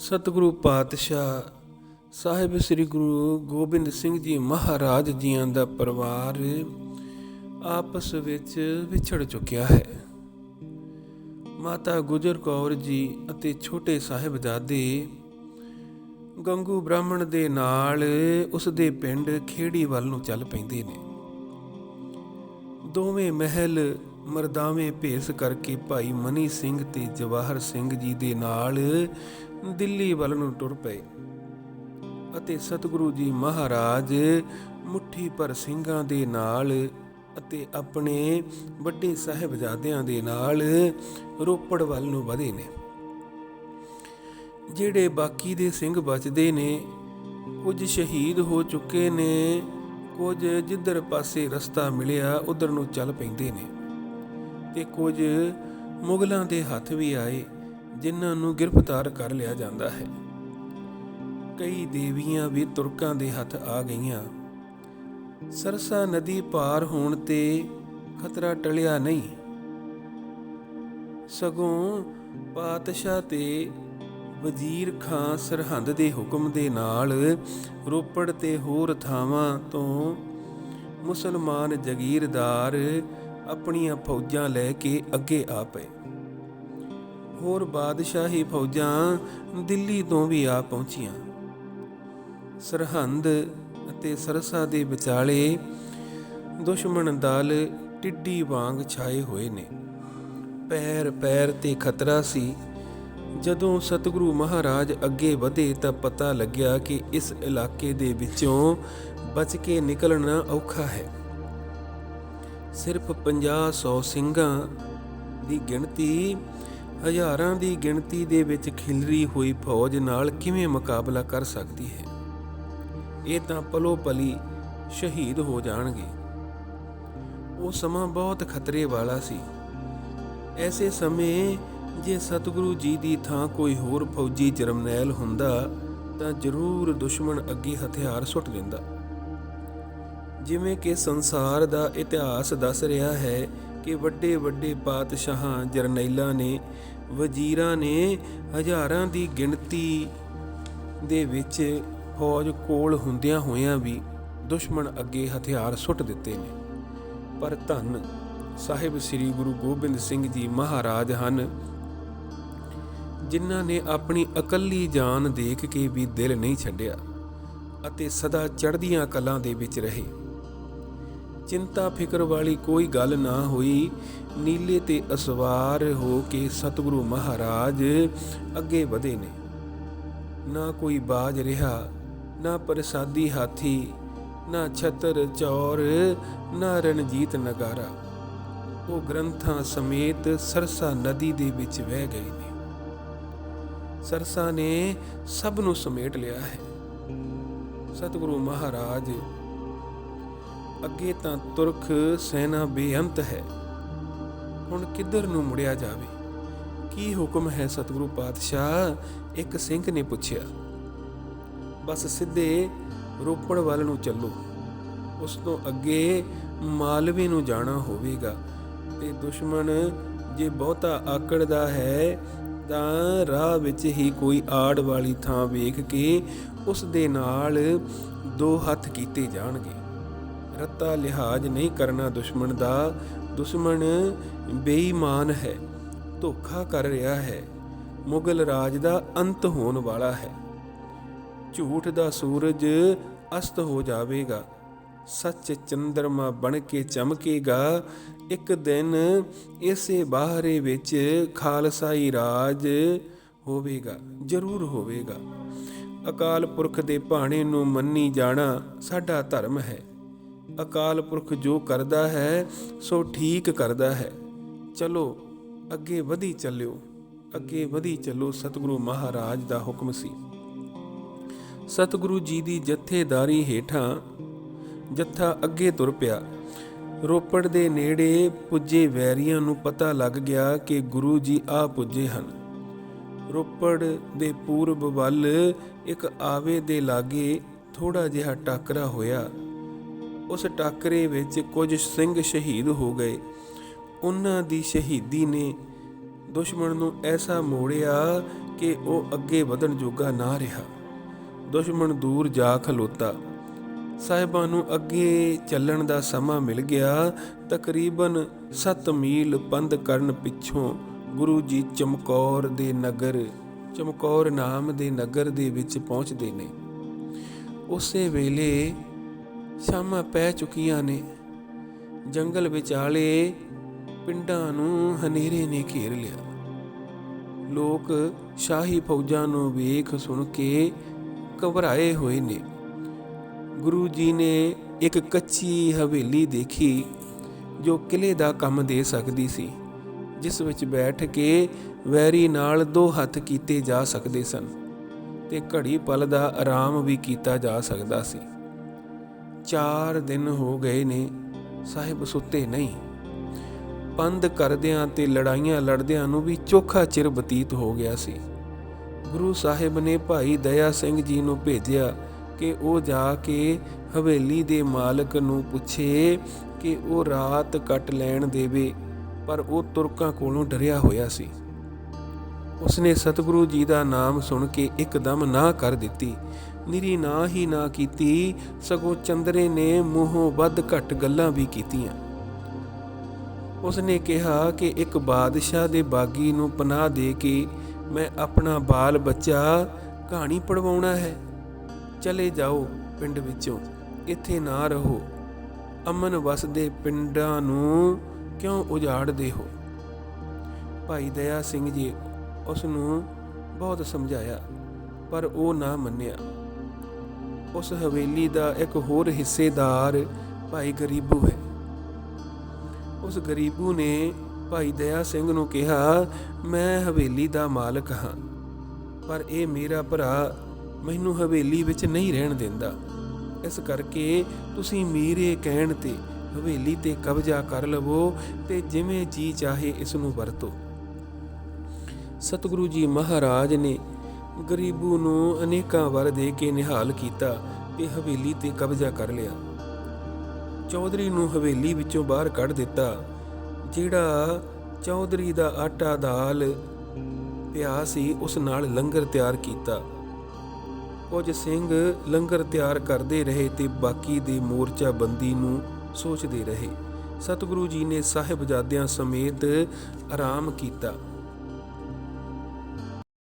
ਸਤਿਗੁਰੂ ਪਾਤਸ਼ਾਹ, ਸਾਹਿਬ ਸ੍ਰੀ ਗੁਰੂ ਗੋਬਿੰਦ ਸਿੰਘ ਜੀ ਮਹਾਰਾਜ ਜੀਆਂ ਦਾ ਪਰਿਵਾਰ ਆਪਸ ਵਿੱਚ ਵਿਛੜ ਚੁੱਕਿਆ ਹੈ। ਮਾਤਾ ਗੁਜਰ ਕੌਰ ਜੀ ਅਤੇ ਛੋਟੇ ਸਾਹਿਬਜ਼ਾਦੇ ਗੰਗੂ ਬ੍ਰਾਹਮਣ ਦੇ ਨਾਲ ਉਸ ਦੇ ਪਿੰਡ ਖੇੜੀ ਵੱਲ ਨੂੰ ਚੱਲ ਪੈਂਦੇ ਨੇ। ਦੋਵੇਂ ਮਹਿਲ ਮਰਦਾਵੇਂ ਭੇਸ ਕਰਕੇ ਭਾਈ ਮਨੀ ਸਿੰਘ ਤੇ ਜਵਾਹਰ ਸਿੰਘ ਜੀ ਦੇ ਨਾਲ ਦਿੱਲੀ ਵੱਲ ਨੂੰ ਟੁਰ ਪਏ ਅਤੇ ਸਤਿਗੁਰੂ ਜੀ ਮਹਾਰਾਜ ਮੁੱਠੀ ਪਰ ਸਿੰਘਾਂ ਦੇ ਨਾਲ ਅਤੇ ਆਪਣੇ ਵੱਡੇ ਸਾਹਿਬਜ਼ਾਦਿਆਂ ਦੇ ਨਾਲ ਰੋਪੜ ਵੱਲ ਨੂੰ ਵਧੇ ਨੇ। ਜਿਹੜੇ ਬਾਕੀ ਦੇ ਸਿੰਘ ਬਚਦੇ ਨੇ, ਕੁਝ ਸ਼ਹੀਦ ਹੋ ਚੁੱਕੇ ਨੇ, ਕੁਝ ਜਿੱਧਰ ਪਾਸੇ ਰਸਤਾ ਮਿਲਿਆ, ਉਧਰ ਨੂੰ ਚੱਲ ਪੈਂਦੇ ਨੇ। ਤੇ ਕੁਝ ਮੁਗਲਾਂ ਦੇ ਹੱਥ ਵੀ ਆਏ। ਜਿਨ੍ਹਾਂ ਨੂੰ ਗ੍ਰਿਫਤਾਰ ਕਰ ਲਿਆ ਜਾਂਦਾ ਹੈ। ਕਈ ਦੇਵੀਆਂ ਵੀ ਤੁਰਕਾਂ ਦੇ ਹੱਥ ਆ ਗਈਆਂ। ਸਰਸਾ ਨਦੀ ਪਾਰ ਹੋਣ ਤੇ ਖਤਰਾ ਟਲਿਆ ਨਹੀਂ। ਸਗੋਂ ਪਾਤਸ਼ਾਹ ਤੇ ਵਜ਼ੀਰ ਖਾਂ ਸਰਹੰਦ ਦੇ ਹੁਕਮ ਦੇ ਨਾਲ ਰੋਪੜ ਤੇ ਹੋਰ ਥਾਵਾਂ ਤੋਂ ਮੁਸਲਮਾਨ ਜਗੀਰਦਾਰ ਆਪਣੀਆਂ ਫੌਜਾਂ ਲੈ ਕੇ ਅੱਗੇ ਆ ਪਏ। ਹੋਰ ਬਾਦਸ਼ਾਹੀ ਫੌਜਾਂ ਦਿੱਲੀ ਤੋਂ ਵੀ ਆ ਪਹੁੰਚੀਆਂ। ਸਰਹੰਦ ਅਤੇ ਸਰਸਾ ਦੇ ਵਿਚਾਲੇ ਦੁਸ਼ਮਣ ਦਲ ਟਿੱਡੀ ਵਾਂਗ ਛਾਏ ਹੋਏ ਨੇ। ਪੈਰ ਪੈਰ ਤੇ ਖਤਰਾ ਸੀ। ਜਦੋਂ ਸਤਿਗੁਰੂ ਮਹਾਰਾਜ ਅੱਗੇ ਵਧੇ ਤਾਂ ਪਤਾ ਲੱਗਿਆ ਕਿ ਇਸ ਇਲਾਕੇ ਦੇ ਵਿੱਚੋਂ ਬਚ ਕੇ ਨਿਕਲਣਾ ਔਖਾ ਹੈ। ਸਿਰਫ 50-100 ਸਿੰਘਾਂ ਦੀ ਗਿਣਤੀ ਹਜ਼ਾਰਾਂ ਦੀ ਗਿਣਤੀ ਦੇ ਵਿੱਚ ਖਿਲਰੀ ਹੋਈ ਫੌਜ ਨਾਲ ਕਿਵੇਂ ਮੁਕਾਬਲਾ ਕਰ ਸਕਦੀ ਹੈ? ਇਹ ਤਾਂ ਪਲੋ ਪਲੀ ਸ਼ਹੀਦ ਹੋ ਜਾਣਗੇ। ਉਹ ਸਮਾਂ ਬਹੁਤ ਖਤਰੇ ਵਾਲਾ ਸੀ। ਐਸੇ ਸਮੇਂ ਜੇ ਸਤਿਗੁਰੂ ਜੀ ਦੀ ਥਾਂ ਕੋਈ ਹੋਰ ਫੌਜੀ ਜਰਮਨੈਲ ਹੁੰਦਾ, ਤਾਂ ਜ਼ਰੂਰ ਦੁਸ਼ਮਣ ਅੱਗੇ ਹਥਿਆਰ ਸੁੱਟ ਦਿੰਦਾ। ਜਿਵੇਂ ਕਿ ਸੰਸਾਰ ਦਾ ਇਤਿਹਾਸ ਦੱਸ ਰਿਹਾ ਹੈ ਕਿ ਵੱਡੇ ਵੱਡੇ ਪਾਤਸ਼ਾਹਾਂ ਜਰਨੈਲਾਂ ਨੇ ਵਜ਼ੀਰਾਂ ਨੇ ਹਜ਼ਾਰਾਂ ਦੀ ਗਿਣਤੀ ਦੇ ਵਿੱਚ ਫੌਜ ਕੋਲ ਹੁੰਦਿਆਂ ਹੋਇਆਂ ਵੀ ਦੁਸ਼ਮਣ ਅੱਗੇ ਹਥਿਆਰ ਸੁੱਟ ਦਿੱਤੇ ਨੇ। ਪਰ ਧੰਨ ਸਾਹਿਬ ਸ੍ਰੀ ਗੁਰੂ ਗੋਬਿੰਦ ਸਿੰਘ ਜੀ ਮਹਾਰਾਜ ਹਨ, ਜਿਨ੍ਹਾਂ ਨੇ ਆਪਣੀ ਇਕੱਲੀ ਜਾਨ ਦੇਖ ਕੇ ਵੀ ਦਿਲ ਨਹੀਂ ਛੱਡਿਆ ਅਤੇ ਸਦਾ ਚੜ੍ਹਦੀਆਂ ਕਲਾਂ ਦੇ ਵਿੱਚ ਰਹੇ। ਚਿੰਤਾ ਫਿਕਰ ਵਾਲੀ ਕੋਈ ਗੱਲ ਨਾ ਹੋਈ। ਨੀਲੇ ਤੇ ਅਸਵਾਰ ਹੋ ਕੇ ਸਤਿਗੁਰੂ ਮਹਾਰਾਜ ਅੱਗੇ ਵਧੇ ਨੇ। ਨਾ ਕੋਈ ਬਾਜ ਰਿਹਾ, ਨਾ ਪ੍ਰਸਾਦੀ ਹਾਥੀ, ਨਾ ਛਤਰ ਚੌਰ, ਨਾ ਰਣਜੀਤ ਨਗਾਰਾ। ਉਹ ਗ੍ਰੰਥਾਂ ਸਮੇਤ ਸਰਸਾ ਨਦੀ ਦੇ ਵਿੱਚ ਵਹਿ ਗਏ ਨੇ। ਸਰਸਾ ਨੇ ਸਭ ਨੂੰ ਸਮੇਟ ਲਿਆ ਹੈ। ਸਤਿਗੁਰੂ ਮਹਾਰਾਜ ਅੱਗੇ ਤਾਂ ਤੁਰਖ ਸੈਨਾ ਬੇਅੰਤ ਹੈ। ਹੁਣ ਕਿੱਧਰ ਨੂੰ ਮੁੜਿਆ ਜਾਵੇ? ਕੀ ਹੁਕਮ ਹੈ ਸਤਿਗੁਰੂ ਪਾਤਸ਼ਾਹ? ਇੱਕ ਸਿੰਘ ਨੇ ਪੁੱਛਿਆ। ਬਸ ਸਿੱਧੇ ਰੋਪੜ ਵੱਲ ਨੂੰ ਚੱਲੋ। ਉਸ ਤੋਂ ਅੱਗੇ ਮਾਲਵੇ ਨੂੰ ਜਾਣਾ ਹੋਵੇਗਾ। ਤੇ ਦੁਸ਼ਮਣ ਜੇ ਬਹੁਤਾ ਆਕੜਦਾ ਹੈ, ਤਾਂ ਰਾਹ ਵਿੱਚ ਹੀ ਕੋਈ ਆੜ ਵਾਲੀ ਥਾਂ ਵੇਖ ਕੇ ਉਸ ਦੇ ਨਾਲ ਦੋ ਹੱਥ ਕੀਤੇ ਜਾਣਗੇ। ਰੱਤਾ ਲਿਹਾਜ਼ ਨਹੀਂ ਕਰਨਾ ਦੁਸ਼ਮਣ ਦਾ, ਦੁਸ਼ਮਣ ਬੇਈਮਾਨ ਹੈ, ਧੋਖਾ ਕਰ ਰਿਹਾ ਹੈ, ਮੁਗਲ ਰਾਜ ਦਾ ਅੰਤ ਹੋਣ ਵਾਲਾ ਹੈ। ਝੂਠ ਦਾ ਸੂਰਜ ਅਸਤ ਹੋ ਜਾਵੇਗਾ, ਸੱਚ ਚੰਦਰਮਾ ਬਣ ਕੇ ਚਮਕੇਗਾ, ਇੱਕ ਦਿਨ ਇਸੇ ਬਾਹਰੇ ਵਿੱਚ ਖਾਲਸਾਈ ਰਾਜ ਹੋਵੇਗਾ, ਜ਼ਰੂਰ ਹੋਵੇਗਾ। ਅਕਾਲ ਪੁਰਖ ਦੇ ਭਾਣੇ ਨੂੰ ਮੰਨੀ ਜਾਣਾ ਸਾਡਾ ਧਰਮ ਹੈ। ਅਕਾਲ ਪੁਰਖ ਜੋ ਕਰਦਾ ਹੈ, ਸੋ ਠੀਕ ਕਰਦਾ ਹੈ। ਚਲੋ, ਅੱਗੇ ਵਧੀ ਚੱਲਿਓ। ਅੱਗੇ ਵਧੀ ਚੱਲੋ, ਸਤਿਗੁਰੂ ਮਹਾਰਾਜ ਦਾ ਹੁਕਮ ਸੀ। ਸਤਿਗੁਰੂ ਜੀ ਦੀ ਜਥੇਦਾਰੀ ਹੇਠਾਂ ਜੱਥਾ ਅੱਗੇ ਤੁਰ ਪਿਆ। ਰੋਪੜ ਦੇ ਨੇੜੇ ਪੁੱਜੇ ਵੈਰੀਆਂ ਨੂੰ ਪਤਾ ਲੱਗ ਗਿਆ ਕਿ ਗੁਰੂ ਜੀ ਆ ਪੁੱਜੇ ਹਨ। ਰੋਪੜ ਦੇ ਪੂਰਬ ਵੱਲ ਇੱਕ ਆਵੇ ਦੇ ਲਾਗੇ ਥੋੜਾ ਜਿਹਾ ਟਾਕਰਾ ਹੋਇਆ। ਉਸ ਟਾਕਰੇ ਵਿੱਚ ਕੁਝ ਸਿੰਘ ਸ਼ਹੀਦ ਹੋ ਗਏ। ਉਹਨਾਂ ਦੀ ਸ਼ਹੀਦੀ ਨੇ ਦੁਸ਼ਮਣ ਨੂੰ ਐਸਾ ਮੋੜਿਆ ਕਿ ਉਹ ਅੱਗੇ ਵਧਣ ਜੋਗਾ ਨਾ ਰਿਹਾ। ਦੁਸ਼ਮਣ ਦੂਰ ਜਾ ਖਲੋਤਾ। ਸਾਹਿਬਾਂ ਨੂੰ ਅੱਗੇ ਚੱਲਣ ਦਾ ਸਮਾਂ ਮਿਲ ਗਿਆ। ਤਕਰੀਬਨ 7 ਮੀਲ ਪੰਧ ਕਰਨ ਪਿੱਛੋਂ ਗੁਰੂ ਜੀ ਚਮਕੌਰ ਦੇ ਨਗਰ, ਚਮਕੌਰ ਨਾਮ ਦੇ ਨਗਰ ਦੇ ਵਿੱਚ ਪਹੁੰਚਦੇ ਨੇ। ਉਸੇ ਵੇਲੇ ਸ਼ਾਮਾਂ ਪੈ ਚੁੱਕੀਆਂ ਨੇ। ਜੰਗਲ ਵਿਚਾਲੇ ਪਿੰਡਾਂ ਨੂੰ ਹਨੇਰੇ ਨੇ ਘੇਰ ਲਿਆ। ਲੋਕ ਸ਼ਾਹੀ ਫੌਜਾਂ ਨੂੰ ਵੇਖ ਸੁਣ ਕੇ ਘਬਰਾਏ ਹੋਏ ਨੇ। ਗੁਰੂ ਜੀ ਨੇ ਇੱਕ ਕੱਚੀ ਹਵੇਲੀ ਦੇਖੀ, ਜੋ ਕਿਲੇ ਦਾ ਕੰਮ ਦੇ ਸਕਦੀ ਸੀ, ਜਿਸ ਵਿੱਚ ਬੈਠ ਕੇ ਵੈਰੀ ਨਾਲ ਦੋ ਹੱਥ ਕੀਤੇ ਜਾ ਸਕਦੇ ਸਨ, ਤੇ ਘੜੀ ਪਲ ਦਾ ਆਰਾਮ ਵੀ ਕੀਤਾ ਜਾ ਸਕਦਾ ਸੀ। ਚਾਰ ਦਿਨ ਹੋ ਗਏ ਨੇ, ਸਾਹਿਬ ਸੁੱਤੇ ਨਹੀਂ। ਪੰਧ ਕਰਦਿਆਂ ਤੇ ਲੜਾਈਆਂ ਲੜਦਿਆਂ ਨੂੰ ਵੀ ਚੋਖਾ ਚਿਰ ਬਤੀਤ ਹੋ ਗਿਆ ਸੀ। ਗੁਰੂ ਸਾਹਿਬ ਨੇ ਭਾਈ ਦਇਆ ਸਿੰਘ ਜੀ ਨੂੰ ਭੇਜਿਆ ਕਿ ਉਹ ਜਾ ਕੇ ਹਵੇਲੀ ਦੇ ਮਾਲਕ ਨੂੰ ਪੁੱਛੇ ਕਿ ਉਹ ਰਾਤ ਕੱਟ ਲੈਣ ਦੇਵੇ, ਪਰ ਉਹ ਤੁਰਕਾਂ ਕੋਲੋਂ ਡਰਿਆ ਹੋਇਆ ਸੀ। ਉਸਨੇ ਸਤਿਗੁਰੂ ਜੀ ਦਾ ਨਾਮ ਸੁਣ ਕੇ ਇੱਕਦਮ ਨਾ ਕਰ ਦਿੱਤੀ। ਨਿਰੀ ਨਾ ਹੀ ਨਾ ਕੀਤੀ, ਸਗੋਂ ਚੰਦਰੇ ਨੇ ਮੂੰਹੋਂ ਵੱਧ ਘੱਟ ਗੱਲਾਂ ਵੀ ਕੀਤੀਆਂ। ਉਸਨੇ ਕਿਹਾ ਕਿ ਇੱਕ ਬਾਦਸ਼ਾਹ ਦੇ ਬਾਗੀ ਨੂੰ ਪਨਾਹ ਦੇ ਕੇ ਮੈਂ ਆਪਣਾ ਬਾਲ ਬੱਚਾ ਕਹਾਣੀ ਪੜਵਾਉਣਾ ਹੈ। ਚਲੇ ਜਾਓ ਪਿੰਡ ਵਿੱਚੋਂ, ਇੱਥੇ ਨਾ ਰਹੋ। ਅਮਨ ਵਸਦੇ ਪਿੰਡਾਂ ਨੂੰ ਕਿਉਂ ਉਜਾੜਦੇ ਹੋ? ਭਾਈ ਦਇਆ ਸਿੰਘ ਜੀ ਉਸ ਨੂੰ ਬਹੁਤ ਸਮਝਾਇਆ, ਪਰ ਉਹ ਨਾ ਮੰਨਿਆ। ਉਸ ਹਵੇਲੀ ਦਾ ਇੱਕ ਹੋਰ ਹਿੱਸੇਦਾਰ ਭਾਈ ਗਰੀਬੂ ਹੈ। ਉਸ ਗਰੀਬੂ ਨੇ ਭਾਈ ਦਇਆ ਸਿੰਘ ਨੂੰ ਕਿਹਾ, ਮੈਂ ਹਵੇਲੀ ਦਾ ਮਾਲਕ ਹਾਂ, ਪਰ ਇਹ ਮੇਰਾ ਭਰਾ ਮੈਨੂੰ ਹਵੇਲੀ ਵਿੱਚ ਨਹੀਂ ਰਹਿਣ ਦਿੰਦਾ। ਇਸ ਕਰਕੇ ਤੁਸੀਂ ਮੇਰੇ ਕਹਿਣ ਤੇ ਹਵੇਲੀ ਤੇ ਕਬਜ਼ਾ ਕਰ ਲਵੋ ਤੇ ਜਿਵੇਂ ਜੀ ਚਾਹੇ ਇਸ ਨੂੰ ਵਰਤੋ। ਸਤਿਗੁਰੂ ਜੀ ਮਹਾਰਾਜ ਨੇ ਗਰੀਬੂ ਨੂੰ ਅਨੇਕਾਂ ਵਰ ਦੇ ਕੇ ਨਿਹਾਲ ਕੀਤਾ ਤੇ ਹਵੇਲੀ ਤੇ ਕਬਜ਼ਾ ਕਰ ਲਿਆ। ਚੌਧਰੀ ਨੂੰ ਹਵੇਲੀ ਵਿੱਚੋਂ ਬਾਹਰ ਕੱਢ ਦਿੱਤਾ, ਜਿਹੜਾ ਚੌਧਰੀ ਦਾ ਆਟਾ ਦਾਲ ਪਿਆ ਸੀ, ਉਸ ਨਾਲ ਲੰਗਰ ਤਿਆਰ ਕੀਤਾ। ਕੁਝ ਸਿੰਘ ਲੰਗਰ ਤਿਆਰ ਕਰਦੇ ਰਹੇ ਤੇ ਬਾਕੀ ਦੇ ਮੋਰਚਾ ਬੰਦੀ ਨੂੰ ਸੋਚਦੇ ਰਹੇ। ਸਤਿਗੁਰੂ ਜੀ ਨੇ ਸਾਹਿਬਜ਼ਾਦਿਆਂ ਸਮੇਤ ਆਰਾਮ ਕੀਤਾ।